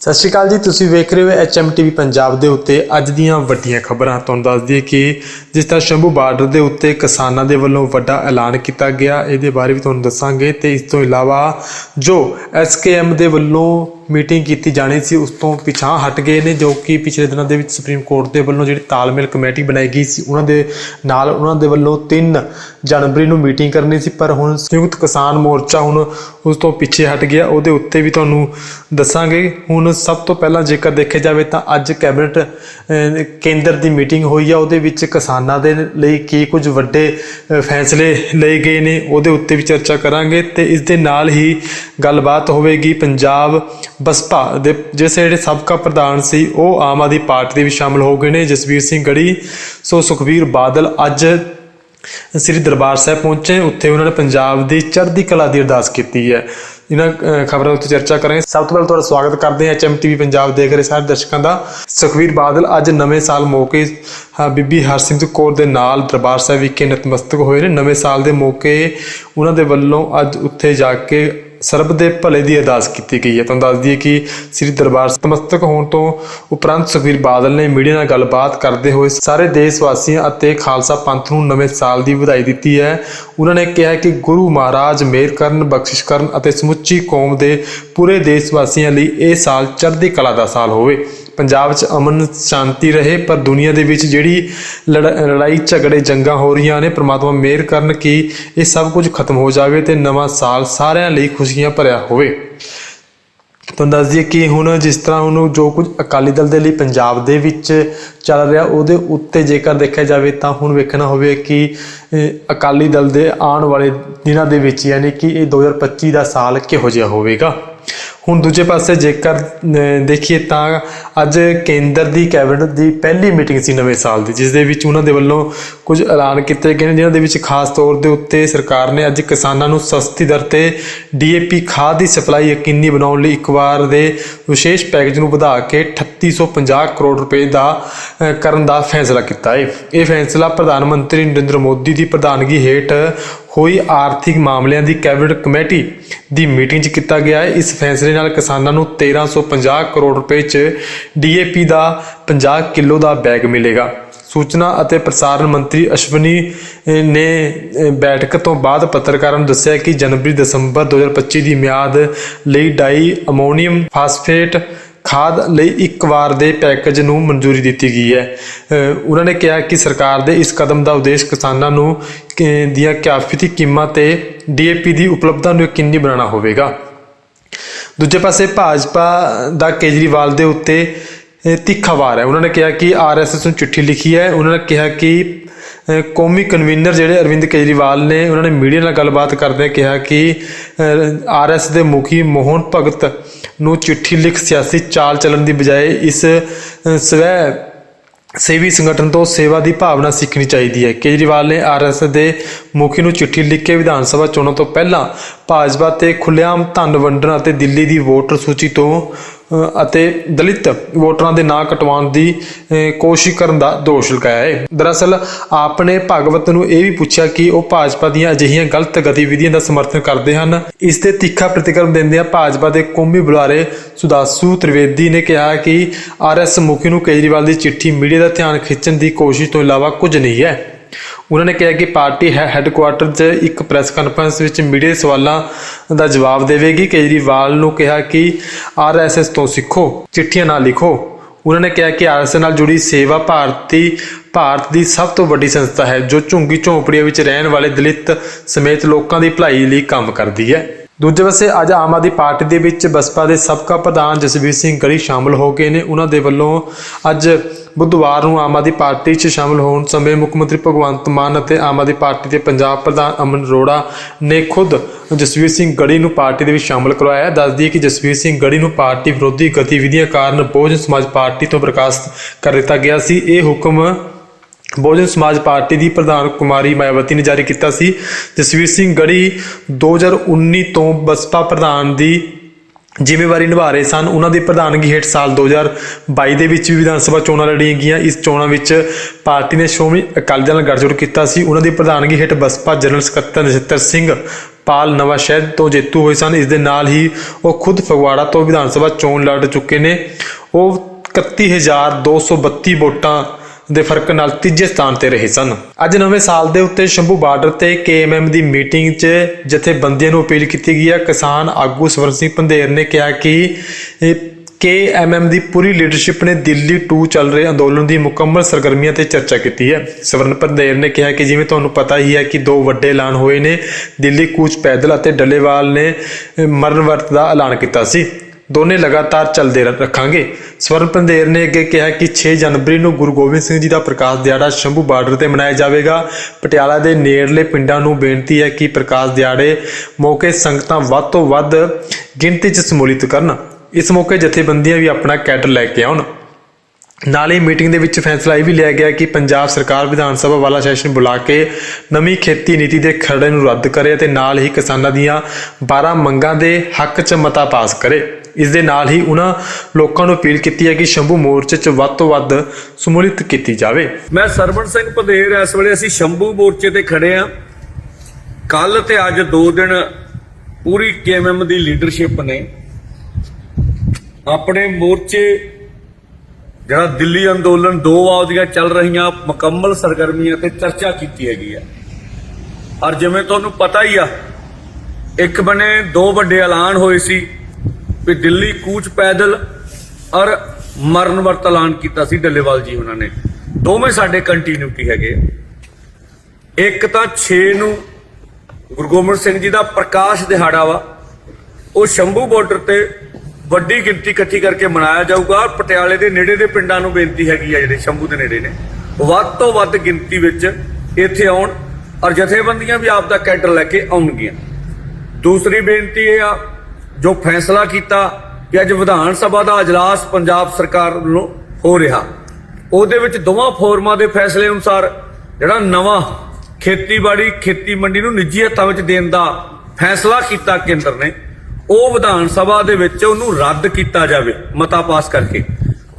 ਸਤਿ ਸ਼੍ਰੀ ਅਕਾਲ ਜੀ, ਤੁਸੀਂ ਵੇਖ ਰਹੇ ਹੋ ਐਚਐਮਟੀਵੀ ਪੰਜਾਬ ਦੇ ਉੱਤੇ। ਅੱਜ ਦੀਆਂ ਵੱਡੀਆਂ ਖਬਰਾਂ ਤੁਹਾਨੂੰ ਦੱਸ ਦਈਏ ਕਿ ਜਿਸ ਤਰ੍ਹਾਂ ਸ਼ੰਭੂ ਬਾਰਡਰ ਦੇ ਉੱਤੇ ਕਿਸਾਨਾਂ ਦੇ ਵੱਲੋਂ ਵੱਡਾ ਐਲਾਨ ਕੀਤਾ ਗਿਆ, ਇਹਦੇ ਬਾਰੇ ਵੀ ਤੁਹਾਨੂੰ ਦੱਸਾਂਗੇ ਤੇ ਇਸ ਤੋਂ ਇਲਾਵਾ ਜੋ ਐਸਕੇਐਮ ਦੇ ਵੱਲੋਂ ਮੀਟਿੰਗ ਕੀਤੀ ਜਾਣੀ ਸੀ, ਉਸ ਤੋਂ ਪਿਛਾਂ ਹਟ ਗਏ ਨੇ, ਜੋ ਕਿ ਪਿਛਲੇ ਦਿਨਾਂ ਦੇ ਵਿੱਚ ਸੁਪਰੀਮ ਕੋਰਟ ਦੇ ਵੱਲੋਂ ਜਿਹੜੀ ਤਾਲਮੇਲ ਕਮੇਟੀ ਬਣਾਈ ਗਈ ਸੀ, ਉਹਨਾਂ ਦੇ ਨਾਲ ਉਹਨਾਂ ਦੇ ਵੱਲੋਂ 3 ਜਨਵਰੀ ਨੂੰ ਮੀਟਿੰਗ ਕਰਨੀ ਸੀ, ਪਰ ਹੁਣ ਸੰਯੁਕਤ ਕਿਸਾਨ ਮੋਰਚਾ ਹੁਣ ਉਸ ਤੋਂ ਪਿੱਛੇ ਹਟ ਗਿਆ, ਉਹਦੇ ਉੱਤੇ ਵੀ ਤੁਹਾਨੂੰ ਦੱਸਾਂਗੇ। ਹੁਣ ਸਭ ਤੋਂ ਪਹਿਲਾਂ ਜੇਕਰ ਦੇਖਿਆ ਜਾਵੇ ਤਾਂ ਅੱਜ ਕੈਬਨਿਟ ਕੇਂਦਰ ਦੀ ਮੀਟਿੰਗ ਹੋਈ ਆ, ਉਹਦੇ ਵਿੱਚ ਕਿਸਾਨਾਂ ਦੇ ਲਈ ਕੀ ਕੁਝ ਵੱਡੇ ਫੈਸਲੇ ਲਏ ਗਏ ਨੇ, ਉਹਦੇ ਉੱਤੇ ਵੀ ਚਰਚਾ ਕਰਾਂਗੇ ਤੇ ਇਸ ਦੇ ਨਾਲ ਹੀ ਗੱਲਬਾਤ ਹੋਵੇਗੀ ਪੰਜਾਬ ਬਸਪਾ ਦੇ ਜਿਸ ਜਿਹੜੇ ਸਾਬਕਾ ਪ੍ਰਧਾਨ ਸੀ ਉਹ ਆਮ ਆਦਮੀ ਪਾਰਟੀ ਦੇ ਵਿੱਚ ਸ਼ਾਮਲ ਹੋ ਗਏ ਨੇ। ਜਸਵੀਰ ਸਿੰਘ ਗੜੀ ਸੋ ਸੁਖਬੀਰ ਬਾਦਲ ਅੱਜ ਸ੍ਰੀ ਦਰਬਾਰ ਸਾਹਿਬ ਪਹੁੰਚੇ। ਉੱਥੇ ਉਹਨਾਂ ਨੇ ਪੰਜਾਬ ਦੀ ਚੜ੍ਹਦੀ ਕਲਾ ਦੀ ਅਰਦਾਸ ਕੀਤੀ ਹੈ। ਇਹਨਾਂ ਖਬਰਾਂ ਉੱਤੇ ਚਰਚਾ ਕਰਾਂਗੇ। ਸਭ ਤੋਂ ਪਹਿਲਾਂ ਤੁਹਾਡਾ ਸਵਾਗਤ ਕਰਦੇ ਹਾਂ ਐਚਐਮਟੀਵੀ ਪੰਜਾਬ ਦੇਖ ਰਹੇ ਸਾਰੇ ਦਰਸ਼ਕਾਂ ਦਾ। ਸੁਖਵੀਰ ਬਾਦਲ ਅੱਜ ਨਵੇਂ ਸਾਲ ਮੌਕੇ ਹਾਂ, ਬੀਬੀ ਹਰਸਿਮਰਤ ਕੌਰ ਦੇ ਨਾਲ ਦਰਬਾਰ ਸਾਹਿਬ ਵਿਖੇ ਨਤਮਸਤਕ ਹੋਏ ਨੇ। ਨਵੇਂ ਸਾਲ ਦੇ ਮੌਕੇ ਉਹਨਾਂ ਦੇ ਵੱਲੋਂ ਅੱਜ ਉੱਥੇ ਜਾ ਕੇ ਸਰਬ ਦੇ ਭਲੇ ਦੀ ਅਰਦਾਸ ਕੀਤੀ ਗਈ ਹੈ। ਤੁਹਾਨੂੰ ਦੱਸ ਦਈਏ ਕਿ ਸ੍ਰੀ ਦਰਬਾਰ ਤਮਸਤਕ ਹੋਣ ਤੋਂ ਉਪਰੰਤ ਸੁਖਬੀਰ ਬਾਦਲ ਨੇ ਮੀਡੀਆ ਨਾਲ ਗੱਲਬਾਤ ਕਰਦੇ ਹੋਏ ਸਾਰੇ ਦੇਸ਼ ਵਾਸੀਆਂ ਅਤੇ ਖਾਲਸਾ ਪੰਥ ਨੂੰ ਨਵੇਂ ਸਾਲ ਦੀ ਵਧਾਈ ਦਿੱਤੀ ਹੈ। ਉਹਨਾਂ ਨੇ ਕਿਹਾ ਕਿ ਗੁਰੂ ਮਹਾਰਾਜ ਮਿਹਰ ਕਰਨ, ਬਖਸ਼ਿਸ਼ ਕਰਨ ਅਤੇ ਸਮੁੱਚੀ ਕੌਮ ਦੇ ਪੂਰੇ ਦੇਸ਼ ਵਾਸੀਆਂ ਲਈ ਇਹ ਸਾਲ ਚੜ੍ਹਦੀ ਕਲਾ ਦਾ ਸਾਲ ਹੋਵੇ। ਪੰਜਾਬ 'ਚ ਅਮਨ ਸ਼ਾਂਤੀ ਰਹੇ, ਪਰ ਦੁਨੀਆ ਦੇ ਵਿੱਚ ਜਿਹੜੀ ਲੜ- ਲੜਾਈ ਝਗੜੇ ਜੰਗਾਂ ਹੋ ਰਹੀਆਂ ਨੇ, ਪ੍ਰਮਾਤਮਾ ਮਿਹਰ ਕਰਨ ਕਿ ਇਹ ਸਭ ਕੁਝ ਖਤਮ ਹੋ ਜਾਵੇ ਤੇ ਨਵਾਂ ਸਾਲ ਸਾਰਿਆਂ ਲਈ ਖੁਸ਼ੀਆਂ ਭਰਿਆ ਹੋਵੇ। ਤੁਹਾਨੂੰ ਦੱਸ ਦਈਏ ਕਿ ਹੁਣ ਜਿਸ ਤਰ੍ਹਾਂ ਹੁਣ ਜੋ ਕੁਝ ਅਕਾਲੀ ਦਲ ਦੇ ਲਈ ਪੰਜਾਬ ਦੇ ਵਿੱਚ ਚੱਲ ਰਿਹਾ, ਉਹਦੇ ਉੱਤੇ ਜੇਕਰ ਦੇਖਿਆ ਜਾਵੇ ਤਾਂ ਹੁਣ ਵੇਖਣਾ ਹੋਵੇ ਕਿ ਅਕਾਲੀ ਦਲ ਦੇ ਆਉਣ ਵਾਲੇ ਦਿਨਾਂ ਦੇ ਵਿੱਚ, ਯਾਨੀ ਕਿ ਇਹ 2025 ਦਾ ਸਾਲ ਕਿਹੋ ਜਿਹਾ ਹੋਵੇਗਾ। ਹੁਣ ਦੂਜੇ ਪਾਸੇ ਜੇਕਰ ਦੇਖੀਏ ਤਾਂ ਅੱਜ ਕੇਂਦਰ ਦੀ ਕੈਬਨਿਟ ਦੀ ਪਹਿਲੀ ਮੀਟਿੰਗ ਸੀ ਨਵੇਂ ਸਾਲ ਦੀ ਜਿਸ ਦੇ ਵਿੱਚ ਉਹਨਾਂ ਦੇ ਵੱਲੋਂ ਕੁਝ ਐਲਾਨ ਕੀਤੇ ਗਏ ਨੇ, ਜਿਨ੍ਹਾਂ ਦੇ ਵਿੱਚ ਖਾਸ ਤੌਰ ਦੇ ਉੱਤੇ ਸਰਕਾਰ ਨੇ ਅੱਜ ਕਿਸਾਨਾਂ ਨੂੰ ਸਸਤੀ ਦਰ ਤੇ ਡੀਏਪੀ ਖਾਦ ਦੀ ਸਪਲਾਈ ਯਕੀਨੀ ਬਣਾਉਣ ਲਈ ਇੱਕ ਵਾਰ ਦੇ ਵਿਸ਼ੇਸ਼ ਪੈਕੇਜ ਨੂੰ ਵਧਾ ਕੇ 3850 ਕਰੋੜ ਰੁਪਏ ਦਾ ਕਰਨ ਦਾ ਫੈਸਲਾ ਕੀਤਾ। ਹੈ ਇਹ ਫੈਸਲਾ ਪ੍ਰਧਾਨ ਮੰਤਰੀ ਨਰਿੰਦਰ ਮੋਦੀ ਦੀ ਪ੍ਰਧਾਨਗੀ ਹੇਠ ਹੋਈ ਆਰਥਿਕ ਮਾਮਲਿਆਂ ਦੀ ਕੈਬਨਿਟ ਕਮੇਟੀ ਦੀ ਮੀਟਿੰਗ 'ਚ ਕੀਤਾ ਗਿਆ ਹੈ। ਇਸ ਫੈਸਲੇ ਨਾਲ ਕਿਸਾਨਾਂ ਨੂੰ 1350 ਕਰੋੜ ਰੁਪਏ 'ਚ ਡੀਏਪੀ ਦਾ 50 ਕਿਲੋ ਦਾ ਬੈਗ ਮਿਲੇਗਾ। ਸੂਚਨਾ ਅਤੇ ਪ੍ਰਸਾਰਣ ਮੰਤਰੀ ਅਸ਼ਵਨੀ ਨੇ ਬੈਠਕ ਤੋਂ ਬਾਅਦ ਪੱਤਰਕਾਰਾਂ ਨੂੰ ਦੱਸਿਆ ਕਿ ਜਨਵਰੀ ਦਸੰਬਰ 2025 ਦੀ ਮਿਆਦ ਲਈ ਡਾਈ ਅਮੋਨੀਅਮ ਫਾਸਫੇਟ ਖਾਦ ਲਈ ਇੱਕ ਵਾਰ ਦੇ ਪੈਕੇਜ ਨੂੰ ਮਨਜ਼ੂਰੀ ਦਿੱਤੀ ਗਈ ਹੈ। ਉਹਨਾਂ ਨੇ ਕਿਹਾ ਕਿ ਸਰਕਾਰ ਦੇ ਇਸ ਕਦਮ ਦਾ ਉਦੇਸ਼ ਕਿਸਾਨਾਂ ਨੂੰ ਦੀਆਂ ਕਿਫਾਇਤੀ ਕੀਮਤਾਂ ਤੇ ਡੀਏਪੀ ਦੀ ਉਪਲਬਧਤਾ ਨੂੰ ਯਕੀਨੀ ਬਣਾਉਣਾ ਹੋਵੇਗਾ। ਦੂਜੇ ਪਾਸੇ ਭਾਜਪਾ ਦਾ ਕੇਜਰੀਵਾਲ ਦੇ ਉੱਤੇ ਤਿੱਖਾ ਵਾਰ ਹੈ। ਉਹਨਾਂ ਨੇ ਕਿਹਾ ਕਿ ਆਰਐਸਐਸ ਨੂੰ ਚਿੱਠੀ ਲਿਖੀ ਹੈ। ਉਹਨਾਂ ਨੇ ਕਿਹਾ ਕਿ ਕੌਮੀ ਕਨਵੀਨਰ ਜਿਹੜੇ ਅਰਵਿੰਦ ਕੇਜਰੀਵਾਲ ਨੇ, ਉਹਨਾਂ ਨੇ ਮੀਡੀਆ ਨਾਲ ਗੱਲਬਾਤ ਕਰਦੇ ਕਿਹਾ ਕਿ ਆਰਐਸ ਦੇ ਮੁਖੀ ਮੋਹਨ ਭਗਤ ਨੂੰ ਚਿੱਠੀ ਲਿਖ ਸਿਆਸੀ ਚਾਲ ਚੱਲਣ ਦੀ ਬਜਾਏ ਇਸ ਸਵੈ ਸੇਵੀ ਸੰਗਠਨ ਤੋਂ ਸੇਵਾ ਦੀ ਭਾਵਨਾ ਸਿੱਖਣੀ ਚਾਹੀਦੀ ਹੈ। ਕੇਜਰੀਵਾਲ ਨੇ ਆਰਐਸਐਸ ਦੇ ਮੁਖੀ ਨੂੰ ਚਿੱਠੀ ਲਿਖ ਕੇ ਵਿਧਾਨ ਸਭਾ ਚੋਣਾਂ ਤੋਂ ਪਹਿਲਾਂ ਭਾਜਪਾ ਤੇ ਖੁੱਲ੍ਹੇਆਮ ਧਨ ਵੰਡਣ ਅਤੇ ਦਿੱਲੀ ਦੀ ਵੋਟਰ ਸੂਚੀ ਤੋਂ ਅਤੇ ਦਲਿਤ ਵੋਟਰਾਂ ਦੇ ਨਾਂ ਕਟਵਾਉਣ ਦੀ ਕੋਸ਼ਿਸ਼ ਕਰਨ ਦਾ ਦੋਸ਼ ਲਗਾਇਆ ਹੈ। ਦਰਅਸਲ ਆਪ ਨੇ ਭਗਵਤ ਨੂੰ ਇਹ ਵੀ ਪੁੱਛਿਆ ਕਿ ਉਹ ਭਾਜਪਾ ਦੀਆਂ ਅਜਿਹੀਆਂ ਗਲਤ ਗਤੀਵਿਧੀਆਂ ਦਾ ਸਮਰਥਨ ਕਰਦੇ ਹਨ। ਇਸ ਤੇ ਤਿੱਖਾ ਪ੍ਰਤੀਕਰਮ ਦਿੰਦਿਆਂ ਭਾਜਪਾ ਦੇ ਕੌਮੀ ਬੁਲਾਰੇ ਸੁਦਾਸੂ ਤ੍ਰਿਵੇਦੀ ਨੇ ਕਿਹਾ ਕਿ ਆਰਐਸ ਮੁਖੀ ਨੂੰ ਕੇਜਰੀਵਾਲ ਦੀ ਚਿੱਠੀ ਮੀਡੀਆ ਦਾ ਧਿਆਨ ਖਿੱਚਣ ਦੀ ਕੋਸ਼ਿਸ਼ ਤੋਂ ਇਲਾਵਾ ਕੁਝ ਨਹੀਂ ਹੈ। ਉਹਨਾਂ ਨੇ ਕਿਹਾ ਕਿ ਪਾਰਟੀ ਹੈ ਹੈੱਡਕੁਆਰਟਰ 'ਚ, ਇੱਕ ਪ੍ਰੈਸ ਕਾਨਫਰੰਸ ਵਿੱਚ ਮੀਡੀਆ ਦੇ ਸਵਾਲਾਂ ਦਾ ਜਵਾਬ ਦੇਵੇਗੀ। ਕੇਜਰੀਵਾਲ ਨੂੰ ਕਿਹਾ ਕਿ ਆਰਐਸਐਸ ਤੋਂ ਸਿੱਖੋ, ਚਿੱਠੀਆਂ ਨਾ ਲਿਖੋ। ਉਹਨਾਂ ਨੇ ਕਿਹਾ ਕਿ ਆਰਐਸਐਸ ਨਾਲ ਜੁੜੀ ਸੇਵਾ ਭਾਰਤੀ, ਭਾਰਤ ਦੀ ਸਭ ਤੋਂ ਵੱਡੀ ਸੰਸਥਾ ਹੈ, ਜੋ ਝੁੰਗੀ ਝੌਂਪੜੀਆਂ ਵਿੱਚ ਰਹਿਣ ਵਾਲੇ ਦਲਿਤ ਸਮੇਤ ਲੋਕਾਂ ਦੀ ਭਲਾਈ ਲਈ ਕੰਮ ਕਰਦੀ ਹੈ। ਦੂਜੇ ਪਾਸੇ ਅੱਜ ਆਮ ਆਦਮੀ ਪਾਰਟੀ ਦੇ ਵਿੱਚ ਬਸਪਾ ਦੇ ਸਾਬਕਾ ਪ੍ਰਧਾਨ ਜਸਵੀਰ ਸਿੰਘ ਗੜੀ ਸ਼ਾਮਲ ਹੋ ਗਏ ਨੇ। ਉਹਨਾਂ ਦੇ ਵੱਲੋਂ ਅੱਜ ਬੁੱਧਵਾਰ ਨੂੰ ਆਮ ਆਦਮੀ ਪਾਰਟੀ 'ਚ ਸ਼ਾਮਲ ਹੋਣ ਸਮੇਂ ਮੁੱਖ ਮੰਤਰੀ ਭਗਵੰਤ ਮਾਨ ਅਤੇ ਆਮ ਆਦਮੀ ਪਾਰਟੀ ਦੇ ਪੰਜਾਬ ਪ੍ਰਧਾਨ ਅਮਨ ਅਰੋੜਾ ਨੇ ਖੁਦ ਜਸਵੀਰ ਸਿੰਘ ਗੜੀ ਨੂੰ ਪਾਰਟੀ ਦੇ ਵਿੱਚ ਸ਼ਾਮਲ ਕਰਵਾਇਆ। ਦੱਸਦੀ ਹੈ ਕਿ ਜਸਵੀਰ ਸਿੰਘ ਗੜੀ ਨੂੰ ਪਾਰਟੀ ਵਿਰੋਧੀ ਗਤੀਵਿਧੀਆਂ ਕਾਰਨ ਬਹੁਜਨ ਸਮਾਜ ਪਾਰਟੀ ਤੋਂ ਬਰਖਾਸਤ ਕਰ ਦਿੱਤਾ ਗਿਆ ਸੀ। ਇਹ ਹੁਕਮ ਬਹੁਜਨ ਸਮਾਜ ਪਾਰਟੀ ਦੀ ਪ੍ਰਧਾਨ ਕੁਮਾਰੀ ਮਾਇਆਵਤੀ ਨੇ ਜਾਰੀ ਕੀਤਾ ਸੀ। ਜਸਵੀਰ ਸਿੰਘ ਗੜੀ 2019 ਤੋਂ ਬਸਪਾ ਪ੍ਰਧਾਨ ਦੀ ਜ਼ਿੰਮੇਵਾਰੀ ਨਿਭਾ ਰਹੇ ਸਨ। ਉਹਨਾਂ ਦੀ ਪ੍ਰਧਾਨਗੀ ਹੇਠ ਸਾਲ 2022 ਦੇ ਵਿੱਚ ਵੀ ਵਿਧਾਨ ਸਭਾ ਚੋਣਾਂ ਲੜੀਆਂ ਗਈਆਂ। ਇਸ ਚੋਣਾਂ ਵਿੱਚ ਪਾਰਟੀ ਨੇ ਸ਼੍ਰੋਮਣੀ ਅਕਾਲੀ ਦਲ ਨਾਲ ਗੱਠਜੋੜ ਕੀਤਾ ਸੀ। ਉਹਨਾਂ ਦੀ ਪ੍ਰਧਾਨਗੀ ਹੇਠ ਬਸਪਾ ਜਨਰਲ ਸਕੱਤਰ ਨਛੱਤਰ ਸਿੰਘ ਪਾਲ ਨਵਾਂ ਸ਼ਹਿਰ ਤੋਂ ਜੇਤੂ ਹੋਏ ਸਨ। ਇਸ ਦੇ ਨਾਲ ਹੀ ਉਹ ਖੁਦ ਫਗਵਾੜਾ ਤੋਂ ਵਿਧਾਨ ਸਭਾ ਚੋਣ ਲੜ ਚੁੱਕੇ ਨੇ। ਉਹ 31232 ਵੋਟਾਂ ਦੇ ਫ਼ਰਕ ਨਾਲ ਤੀਜੇ ਸਥਾਨ ਤੇ ਰਹੇ ਸਨ। ਅੱਜ ਨਵੇਂ ਸਾਲ ਦੇ ਉੱਤੇ ਸ਼ੰਭੂ ਬਾਰਡਰ ਤੇ ਕੇਐਮਐਮ ਦੀ ਮੀਟਿੰਗ 'ਚ ਜਥੇਬੰਦੀਆਂ ਨੂੰ ਅਪੀਲ ਕੀਤੀ ਗਈ ਹੈ। ਕਿਸਾਨ ਆਗੂ ਸਵਰਨ ਸਿੰਘ ਪੰਧੇਰ ਨੇ ਕਿਹਾ ਕਿ ਕੇਐਮਐਮ ਦੀ ਪੂਰੀ ਲੀਡਰਸ਼ਿਪ ਨੇ ਦਿੱਲੀ 2 ਚੱਲ ਰਹੇ ਅੰਦੋਲਨ ਦੀ ਮੁਕੰਮਲ ਸਰਗਰਮੀਆਂ ਤੇ ਚਰਚਾ ਕੀਤੀ ਹੈ। ਸਵਰਨ ਪੰਧੇਰ ਨੇ ਕਿਹਾ ਕਿ ਜਿਵੇਂ ਤੁਹਾਨੂੰ ਪਤਾ ਹੀ ਹੈ ਕਿ ਦੋ ਵੱਡੇ ਐਲਾਨ ਹੋਏ ਨੇ। ਦਿੱਲੀ ਕੂਚ ਪੈਦਲ ਅਤੇ ਡੱਲੇਵਾਲ ਨੇ ਮਰਨ ਵਰਤ ਦਾ ਐਲਾਨ ਕੀਤਾ ਸੀ। ਦੋਨੇ ਲਗਾਤਾਰ ਚੱਲਦੇ ਰ- ਰੱਖਾਂਗੇ। ਸਵਰਨ ਪੰਧੇਰ ਨੇ ਅੱਗੇ ਕਿਹਾ ਕਿ 6 ਜਨਵਰੀ ਨੂੰ ਗੁਰੂ ਗੋਬਿੰਦ ਸਿੰਘ ਜੀ ਦਾ ਪ੍ਰਕਾਸ਼ ਦਿਹਾੜਾ ਸ਼ੰਭੂ ਬਾਰਡਰ ਤੇ ਮਨਾਇਆ ਜਾਵੇਗਾ। ਪਟਿਆਲਾ ਦੇ ਨੇੜਲੇ ਪਿੰਡਾਂ ਨੂੰ ਬੇਨਤੀ ਹੈ ਕਿ ਪ੍ਰਕਾਸ਼ ਦਿਹਾੜੇ ਮੌਕੇ ਸੰਗਤਾਂ ਵੱਧ ਤੋਂ ਵੱਧ ਗਿਣਤੀ 'ਚ ਸਮੂਲਿਤ ਕਰਨ। ਇਸ ਮੌਕੇ ਜਥੇਬੰਦੀਆਂ ਵੀ ਆਪਣਾ ਕੈਡਰ ਲੈ ਕੇ ਆਉਣ। ਨਾਲ ਹੀ ਮੀਟਿੰਗ ਦੇ ਵਿੱਚ ਫੈਸਲਾ ਇਹ ਵੀ ਲਿਆ ਗਿਆ ਕਿ ਪੰਜਾਬ ਸਰਕਾਰ ਵਿਧਾਨ ਸਭਾ ਵਾਲਾ ਸੈਸ਼ਨ ਬੁਲਾ ਕੇ ਨਵੀਂ ਖੇਤੀ ਨੀਤੀ ਦੇ ਖਰੜੇ ਨੂੰ ਰੱਦ ਕਰੇ ਅਤੇ ਨਾਲ ਹੀ ਕਿਸਾਨਾਂ ਦੀਆਂ 12 ਮੰਗਾਂ ਦੇ ਹੱਕ 'ਚ ਮਤਾ ਪਾਸ ਕਰੇ। ਇਸ ਦੇ ਨਾਲ ਹੀ ਉਹਨਾਂ ਲੋਕਾਂ ਨੂੰ ਅਪੀਲ ਕੀਤੀ ਹੈ ਕਿ ਸ਼ੰਭੂ ਮੋਰਚੇ 'ਚ ਵੱਧ ਤੋਂ ਵੱਧ ਸਮੂਲਿਤ ਕੀਤੀ ਜਾਵੇ। ਮੈਂ ਸਰਵਣ ਸਿੰਘ ਪਧੇਰ ਇਸ ਵੇਲੇ ਅਸੀਂ ਸ਼ੰਭੂ ਮੋਰਚੇ ਤੇ ਖੜੇ ਆ ਕੱਲ ਤੇ ਅੱਜ ਦੋ ਦਿਨ ਪੂਰੀ ਕੇਐਮਐਮ ਦੀ ਲੀਡਰਸ਼ਿਪ ਨੇ। ਆਪਣੇ ਮੋਰਚੇ, ਜਿਹੜਾ ਦਿੱਲੀ ਅੰਦੋਲਨ, ਦੋ ਆਉਦੀਆਂ ਚੱਲ ਰਹੀਆਂ ਮੁਕੰਮਲ ਸਰਗਰਮੀਆਂ ਤੇ ਚਰਚਾ ਕੀਤੀ ਹੈਗੀ ਆ। ਔਰ ਜਿਵੇਂ ਤੁਹਾਨੂੰ ਪਤਾ ਹੀ ਆ, ਇੱਕ ਬਨੇ ਦੋ ਵੱਡੇ ਐਲਾਨ ਹੋਏ ਸੀ। ਵੀ ਦਿੱਲੀ ਕੂਚ ਪੈਦਲ ਔਰ ਮਰਨ ਵਰਤ ਐਲਾਨ ਕੀਤਾ ਸੀ ਡੱਲੇਵਾਲ ਜੀ ਉਹਨਾਂ ਨੇ। ਦੋਵੇਂ ਸਾਡੇ ਕੰਟੀਨਿਊਟੀ ਹੈਗੇ ਇੱਕ ਤਾਂ 6 ਨੂੰ ਗੁਰੂ ਗੋਬਿੰਦ ਸਿੰਘ ਜੀ ਦਾ ਪ੍ਰਕਾਸ਼ ਦਿਹਾੜਾ ਵਾ। ਉਹ ਸ਼ੰਭੂ ਬਾਰਡਰ ਤੇ ਵੱਡੀ ਗਿਣਤੀ ਇਕੱਠੀ ਕਰਕੇ ਮਨਾਇਆ ਜਾਊਗਾ। ਔਰ ਪਟਿਆਲੇ ਦੇ ਨੇੜੇ ਦੇ ਪਿੰਡਾਂ ਨੂੰ ਬੇਨਤੀ ਹੈਗੀ ਆ ਜਿਹੜੇ ਸ਼ੰਭੂ ਦੇ ਨੇੜੇ ਨੇ। ਵੱਧ ਤੋਂ ਵੱਧ ਗਿਣਤੀ ਵਿੱਚ ਇੱਥੇ ਆਉਣ ਔਰ ਜਥੇਬੰਦੀਆਂ ਵੀ ਆਪ ਦਾ ਕੈਡਰ ਲੈ ਕੇ ਆਉਣਗੀਆਂ। ਦੂਸਰੀ ਬੇਨਤੀ ਇਹ ਆ ਜੋ ਫੈਸਲਾ ਕੀਤਾ ਕਿ ਅੱਜ ਵਿਧਾਨ ਸਭਾ ਦਾ ਅਜਲਾਸ ਪੰਜਾਬ ਸਰਕਾਰ ਵੱਲੋਂ ਹੋ ਰਿਹਾ। ਉਹਦੇ ਵਿੱਚ ਦੋਵਾਂ ਫੋਰਮਾਂ ਦੇ ਫੈਸਲੇ ਅਨੁਸਾਰ ਜਿਹੜਾ ਨਵਾਂ ਖੇਤੀਬਾੜੀ ਖੇਤੀ ਮੰਡੀ ਨੂੰ ਨਿੱਜੀ ਹੱਥਾਂ ਵਿੱਚ ਦੇਣ ਦਾ ਫੈਸਲਾ ਕੀਤਾ ਕੇਂਦਰ ਨੇ, ਉਹ ਵਿਧਾਨ ਸਭਾ ਦੇ ਵਿੱਚ ਉਹਨੂੰ ਰੱਦ ਕੀਤਾ ਜਾਵੇ, ਮਤਾ ਪਾਸ ਕਰਕੇ।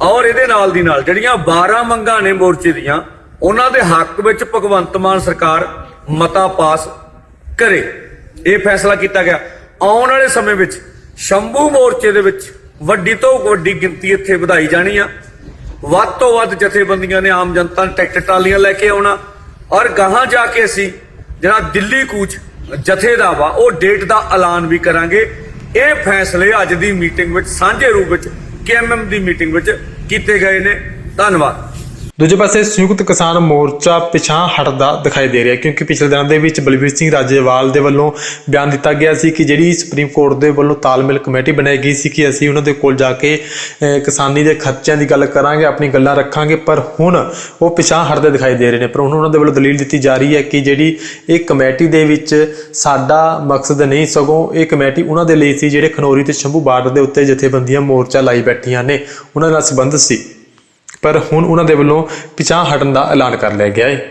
ਔਰ ਇਹਦੇ ਨਾਲ ਦੀ ਨਾਲ ਜਿਹੜੀਆਂ 12 ਮੰਗਾਂ ਨੇ ਮੋਰਚੇ ਦੀਆਂ, ਉਹਨਾਂ ਦੇ ਹੱਕ ਵਿੱਚ ਭਗਵੰਤ ਮਾਨ ਸਰਕਾਰ ਮਤਾ ਪਾਸ ਕਰੇ। ਇਹ ਫੈਸਲਾ ਕੀਤਾ ਗਿਆ। ਆਉਣ ਵਾਲੇ ਸਮੇਂ ਵਿੱਚ ਸ਼ੰਭੂ ਮੋਰਚੇ ਦੇ ਵਿੱਚ ਵੱਡੀ ਤੋਂ ਵੱਡੀ ਗਿਣਤੀ ਇੱਥੇ ਵਧਾਈ ਜਾਣੀ ਆ। ਵੱਧ ਤੋਂ ਵੱਧ ਜਥੇਬੰਦੀਆਂ ਨੇ ਆਮ ਜਨਤਾ ਨੂੰ ਟਰੈਕਟਰ ਟਰਾਲੀਆਂ ਲੈ ਕੇ ਆਉਣਾ। ਔਰ ਗਾਹਾਂ ਜਾ ਕੇ ਅਸੀਂ ਜਿਹੜਾ ਦਿੱਲੀ ਕੂਚ ਜਥੇ ਦਾ ਵਾ, ਉਹ ਡੇਟ ਦਾ ਐਲਾਨ ਵੀ ਕਰਾਂਗੇ। ਇਹ ਫੈਸਲੇ ਅੱਜ ਦੀ ਮੀਟਿੰਗ ਵਿੱਚ, ਸਾਂਝੇ ਰੂਪ ਵਿੱਚ, ਕੇਐਮਐਮ ਦੀ ਮੀਟਿੰਗ ਵਿੱਚ ਕੀਤੇ ਗਏ ਨੇ। ਧੰਨਵਾਦ। ਦੂਜੇ ਪਾਸੇ ਸੰਯੁਕਤ ਕਿਸਾਨ ਮੋਰਚਾ ਪਿਛਾਂ ਹਟਦਾ ਦਿਖਾਈ ਦੇ ਰਿਹਾ ਕਿਉਂਕਿ ਪਿਛਲੇ ਦਿਨਾਂ ਦੇ ਵਿੱਚ ਬਲਬੀਰ ਸਿੰਘ ਰਾਜੇਵਾਲ ਦੇ ਵੱਲੋਂ ਬਿਆਨ ਦਿੱਤਾ ਗਿਆ ਸੀ ਕਿ ਜਿਹੜੀ ਸੁਪਰੀਮ ਕੋਰਟ ਦੇ ਵੱਲੋਂ ਤਾਲਮੇਲ ਕਮੇਟੀ ਬਣਾਈ ਗਈ ਸੀ ਕਿ ਅਸੀਂ ਉਹਨਾਂ ਦੇ ਕੋਲ ਜਾ ਕੇ ਕਿਸਾਨੀ ਦੇ ਖਰਚਿਆਂ ਦੀ ਗੱਲ ਕਰਾਂਗੇ, ਆਪਣੀ ਗੱਲਾਂ ਰੱਖਾਂਗੇ, ਪਰ ਹੁਣ ਉਹ ਪਿਛਾਂ ਹਟਦੇ ਦਿਖਾਈ ਦੇ ਰਹੇ ਨੇ। ਪਰ ਹੁਣ ਉਹਨਾਂ ਦੇ ਵੱਲੋਂ ਦਲੀਲ ਦਿੱਤੀ ਜਾ ਰਹੀ ਹੈ ਕਿ ਜਿਹੜੀ ਇਹ ਕਮੇਟੀ ਦੇ ਵਿੱਚ ਸਾਡਾ ਮਕਸਦ ਨਹੀਂ, ਸਗੋਂ ਇਹ ਕਮੇਟੀ ਉਹਨਾਂ ਦੇ ਲਈ ਸੀ ਜਿਹੜੇ ਖਨੌਰੀ ਤੇ ਸ਼ੰਭੂ ਬਾਰਡਰ ਦੇ ਉੱਤੇ ਜਥੇਬੰਦੀਆਂ ਮੋਰਚਾ ਲਾਈ ਬੈਠੀਆਂ ਨੇ, ਉਹਨਾਂ ਨਾਲ ਸੰਬੰਧ ਸੀ। ਪਰ ਹੁਣ ਉਹਨਾਂ ਦੇ ਵੱਲੋਂ ਪਿਛਾਂਹ ਹਟਣ ਦਾ ਐਲਾਨ ਕਰ ਲਿਆ ਗਿਆ ਹੈ।